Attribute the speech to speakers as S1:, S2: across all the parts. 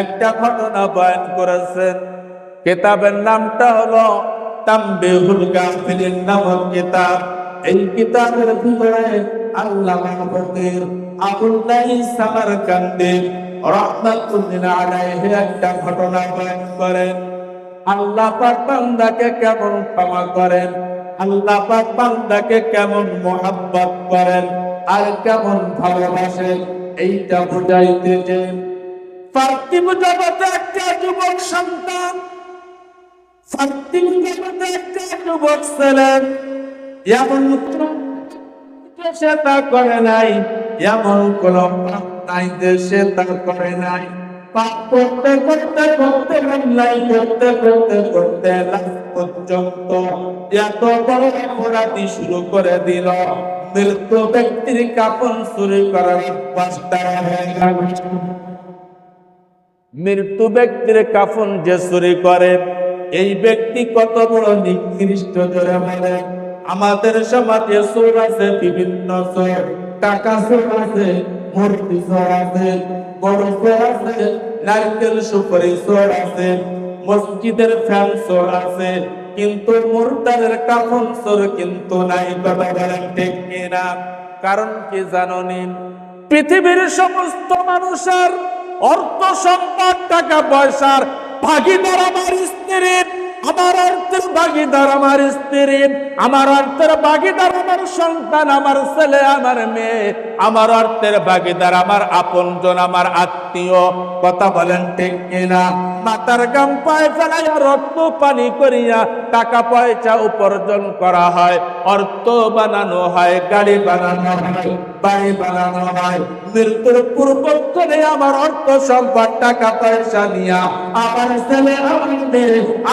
S1: একটা ঘটনা বয়ান করেছেন। কিতাবের নামটা হলো তাম্বিহুল গাফিলিন নামক কিতাব। এই কিতাবের ভিতরে আল্লামা ফকির আবুল্লাহ সামারকান্দি রাহমাতুল্লাহ আলাইহি একটা ঘটনা বয়ান করেন। আল্লাহ পাক বান্দাকে কেমন ক্ষমা করেন? আল্লাহ পাক বান্দাকে কেমন মোহাব্বত করেন? আর কেমন ভালোবাসেন? এইটা বুঝাইতে যে পার্থিব জগতে একটা যুবক সন্তান। পার্থিব জগতে একটা যুবক ছিলেন এমন সে তা করে নাই। এমন কোন পাপ নাই সে তা করে নাই। পাপ করতে করতে করতে অন্যায় করতে করতে করতে লাস্ট পর্যন্ত এত বড় অপরাধী শুরু করে দিল। মৃত ব্যক্তির কাপড় চুরি করার অভ্যাস তার হয়ে গেল। মৃত্যু ব্যক্তির কাফন যে চুরি করে, এই ব্যক্তি কত বড় নিকৃষ্ট জোরে বলে, আমাদের সমাজে চোর আছে, বিভিন্ন চোর টাকা চোর আছে, মূর্তি চোর আছে বড় চোর আছে, নারকেল সুপারি চোর আছে, মসজিদের ফ্যান চোর আছে কিন্তু মুর্দারের কাফন চোর কিন্তু নাই কথা বলেন, ঠিক কিনা? কারণ কি জাননি? পৃথিবীর সমস্ত মানুষের অর্থ সম্পদ, টাকা পয়সার ভাগিদার আমার স্ত্রীর আমার অর্থের ভাগিদার আমার স্ত্রী, আমার অর্থের ভাগিদার আমার সন্তান, আমার ছেলে, আমার মেয়ে, আমার অর্থের ভাগিদার আমার আপনজন, আমার আত্মীয়। কথা বলেন, ঠিক কিনা? মাতার গাম পায়ে ফেলাইয়া রক্ত পানি করিয়া টাকা পয়সা উপার্জন করা হয়, অর্থ বানানো হয়, গাড়ি বানানো হয়, বাড়ি বানানো হয়। মৃত্যুর পূর্বক্ষণে আমার অর্থ সম্পদ টাকা পয়সা নিয়া আমার ছেলে, আমার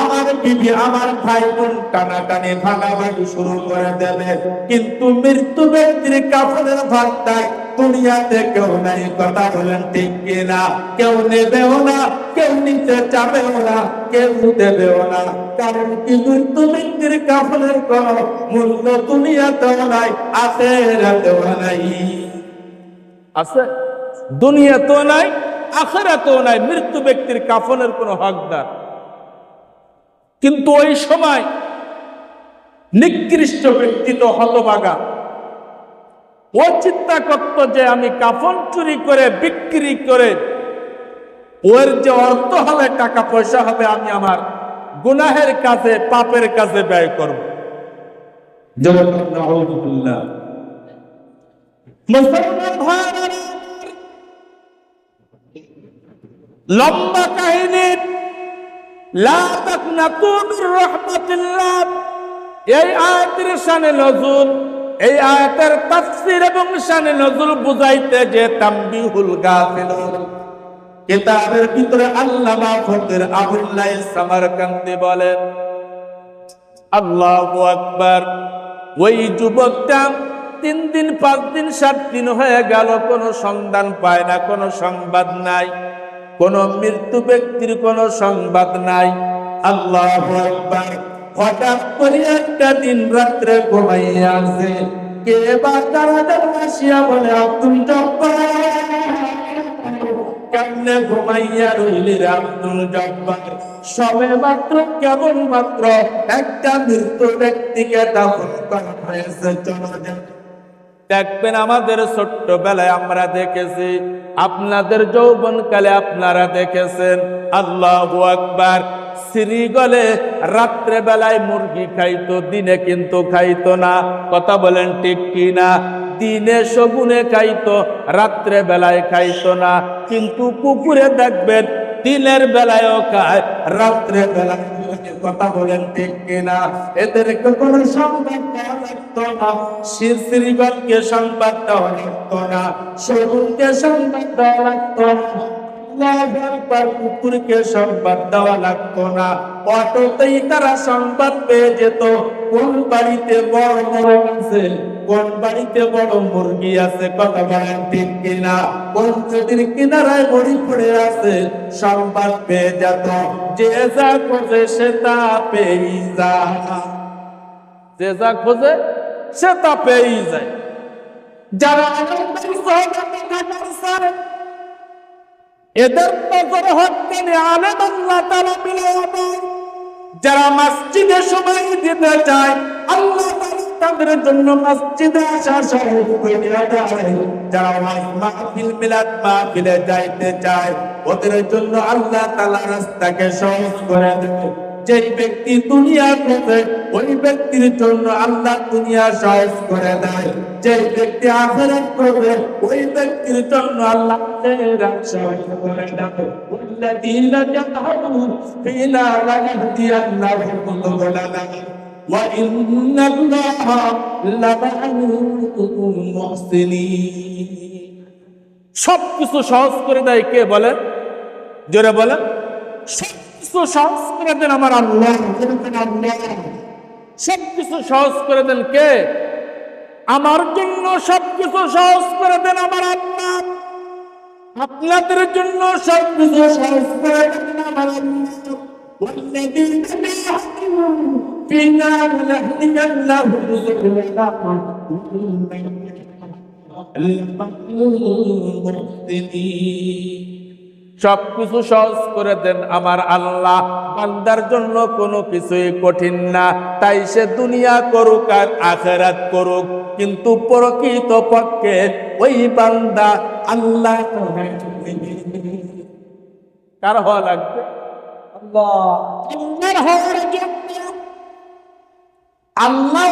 S1: আমার বিবি, আমার ভাই বোন টানাটানি ভাগাভাগি শুরু করে দেবে। কিন্তু মৃত্যু ব্যক্তির কাপড়ের ভাগটায় দুনিয়াতে কেউ নাই, কথা বলেন ঠিক কিনা? কেউ নেবেও না, কেউ নিতে যাবেও না, কেউ দেবেও না। কারণ কি মৃত্যু ব্যক্তির কাপড়ের কোন মূল্য দুনিয়াতেও নাই, আখেরাতেও নাই। আছে? দুনিয়াতেও নাই, আখেরাতেও নাই, মৃত্যু ব্যক্তির কাফনের কোনো হকদার। কিন্তু ওই সময় নিকৃষ্ট ব্যক্তি তো হতবাগা ও চিন্তা করত যে আমি কাফন চুরি করে, বিক্রি করে, ওর যে অর্থ হবে, টাকা পয়সা হবে, আমি আমার গুনাহের কাছে পাপের কাছে ব্যয় করব। লম্বা কাহিনী এই আয়াতের শানে নজুল। এই আয়াতের তাফসীর এবং শানে নজরুল বুঝাইতে যে তামবিহুল গাফিলুন কিতাবের ভিতরে আল্লামা ফকির আবুল্লাহ সামারকান্দি বলেন, আল্লাহু আকবার, ওই যুবকটা তিন দিন, পাঁচ দিন, সাত দিন হয়ে গেল, কোনো সন্ধান পায় না, কোনো সংবাদ নাই। কোন মৃত্যু ব্যক্তির কোনো সংবাদ নাই। আল্লাহ একবার হঠাৎ করে একটা দিন রাত্রে ঘুমাইয়া আছে কে বা তারা আসিয়া বলে, আব্দুল কেমনে ঘুমাইয়া রইলি আব্দুল জব্বার? সবে মাত্র কেবল মাত্র একটা মৃত্যু ব্যক্তিকে দাফন করা হয়েছে, চলো। দেখবেন আমাদের ছোট্টবেলায় আমরা দেখেছি, আপনাদের যৌবনকালে আপনারা দেখেছেন, আল্লাহ আকবার। শ্রীগলে রাত্রে বেলায় মুরগি খাইতো, দিনে কিন্তু খাইতো না। কথা বলেন ঠিক কি না দিনে সগুনে খাইতো, রাত্রে বেলায় খাইতো না। কিন্তু পুকুরে দেখবেন, দিনের বেলায়ও খায়, রাত্রে বেলায় কথা বলেন ঠিক কিনা? এদেরকে কোনো সংবাদ লাগতো না। শ্রী শ্রীগণকে সংবাদ দেওয়া লাগতো না। সগুনকে সংবাদ দেওয়া লাগতো না। কুকুরকে সংবাদ দেওয়া লাগতো না। অটোতেই তারা সংবাদ পেয়ে যেত। কোন বাড়িতে বড় বড় আছে? কোন বাড়িতে বড় মুরগি আছে? কথা বলেন ঠিক কিনা? কোন নদীর কিনারায় বড়ি পড়ে আছে? সংবাদ পেয়ে যেত। যে যা খোঁজে সে তা পেয়ে যায়। যে যা খোঁজে সে তা পেয়েই যায়। যারা এদের নজর হত্যা আলেম আল্লাহ যারা মসজিদে সময় দিতে চায়, আল্লাহ তাদের জন্য মসজিদে আসার সহজ করে যারা মাহফিল, মিলাদ মাহফিলে যাইতে চায়, ওদের জন্য আল্লাহ তাআলা রাস্তাকে সহজ করে দেয়। যেই ব্যক্তি দুনিয়া করবে ওই ব্যক্তির জন্য আল্লাহ দুনিয়া সহজ করে দেয় যেই ব্যক্তি আখেরাত করবে ওই ব্যক্তির জন্য আল্লাহ আখেরাত সহজ করে দেয় والذين جاهدوا فينا لنهدينهم سبلنا وإن الله لمع المحسنين সব কিছু সহজ করে দেয় কে বলেন জোরে বলেন সব কিছু সহজ করে দেন আমার আল্লাহ। সব কিছু সহজ করে দেন কে? আমার জন্য সব কিছু সহজ করে দেন আমার আল্লাহ। আপনাদের জন্য সব কিছু সহজ করে দেন আমার আল্লাহ। সব কিছু সহজ করে দেন আমার আল্লাহ। বান্দার জন্য কোনো কিছুই কঠিন না। তাই সে দুনিয়া করুক আর আখেরাত করুক। কিন্তু প্রকৃত পক্ষে ওই বান্দা আল্লাহ কার। হওয়া লাগবে? আল্লাহ।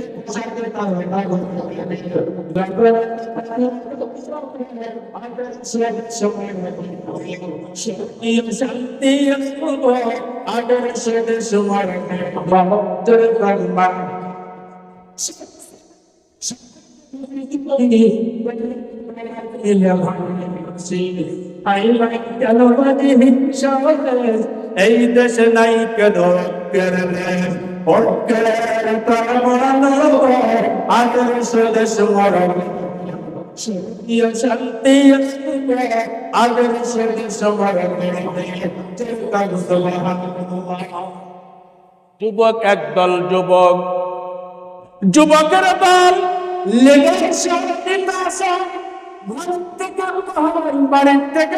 S1: এই দেশে নাই কেন? আদর্শ দেশ মরণ শান্তি আদর্শ দেশ মরণ যুবক একদল যুবক। যুবকের দল লেগে শান্তি ঘর থেকে বাড়ির থেকে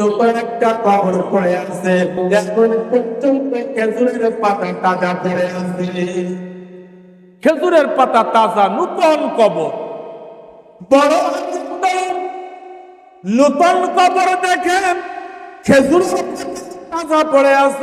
S1: নতুন কবর পড়ে আছে। এখন পর্যন্ত খেজুরের পাতা তাজা পড়ে আছে। খেজুরের পাতা তাজা নতুন কবর। বড় নূতন নতুন কবর দেখেন খেজুর তাজা পড়ে আছে।